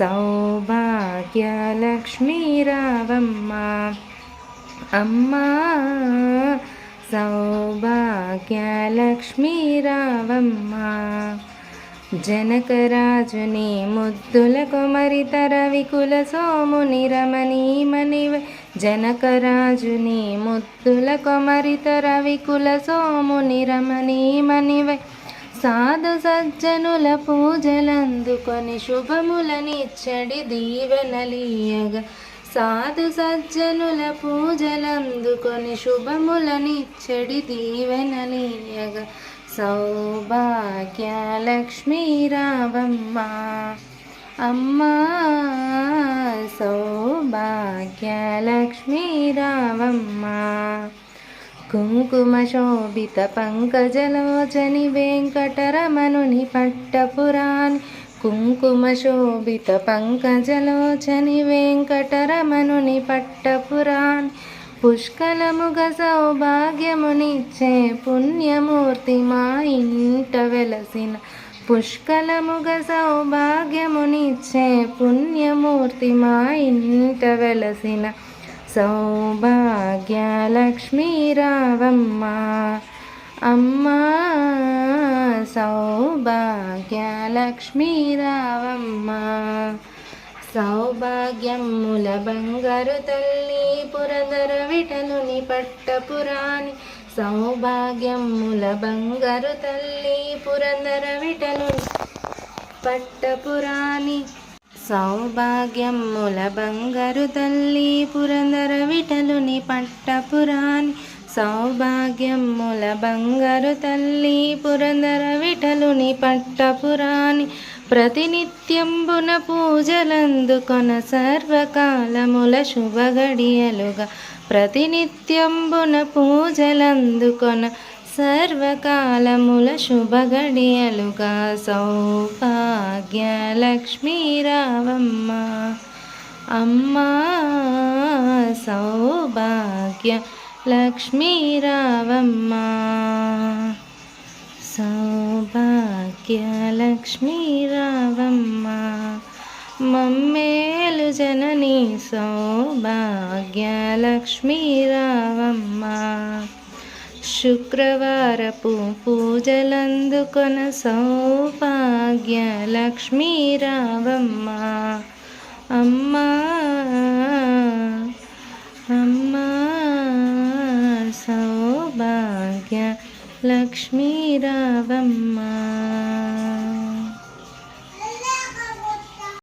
సౌభాగ్యలక్ష్మీరావమ్మ. అమ్మా సౌభాగ్యలక్ష్మీరావమ్మ. జనకరాజుని ముద్దుల కుమరి తరవికుల సోముని రమణీమణివై జనకరాజుని ముద్దుల కుమరి తరవికుల సోముని రమణీమణివై సాధు సజ్జనుల పూజలందుకొని శుభములనిచ్చడి దీవెనలీయగా. సాధు సజ్జనుల పూజలందుకొని శుభములనిచ్చడి దీవెనలీయగా. సౌభాగ్యలక్ష్మీ రావమ్మ అమ్మా సౌభాగ్యలక్ష్మీ రావమ్మ కుంకుమ శోభిత పంకజలోచని వెంకటరమణుని పట్టపురాణి. కుంకుమ శోభిత పంకజలోచని వెంకటరమణుని పట్టపురాణి. పుష్కలముగ సౌభాగ్యమునిచ్చే పుణ్యమూర్తి మా ఇంట వెలసిన. పుష్కలముగ సౌభాగ్యమునిచ్చే పుణ్యమూర్తి మా ఇంట వెలసిన. సౌభాగ్యలక్ష్మీ రావమ్మ అమ్మా సౌభాగ్యలక్ష్మీ రావమ్మ సౌభాగ్యముల బంగారు తల్లి పురందర విటలుని పట్టపురాణి. సౌభాగ్యముల బంగారు తల్లి పురందర విటలుని పట్టపురాణి. సౌభాగ్యముల బంగారు తల్లి పురందర విటలుని పట్టపురాణి. సౌభాగ్యముల బంగారు తల్లి పురందర విటలుని పట్టపురాణి. ప్రతినిత్యంబున పూజలందుకొన సర్వకాలముల శుభగడియలుగా. ప్రతినిత్యంబున పూజలందుకొన సర్వకాలముల శుభగడియలుగా సౌభాగ్యలక్ష్మీ రావమ్మ. అమ్మా సౌభాగ్య లక్ష్మీ రావమ్మ. సౌభాగ్యలక్ష్మీ రావమ్మ. మమ్మేలు జనని సౌభాగ్యలక్ష్మీ రావమ్మ. శుక్రవారపు పూజలందుకొన సౌభాగ్యలక్ష్మీ రావమ్మ అమ్మా అమ్మా సౌభాగ్య లక్ష్మీ రావమ్మ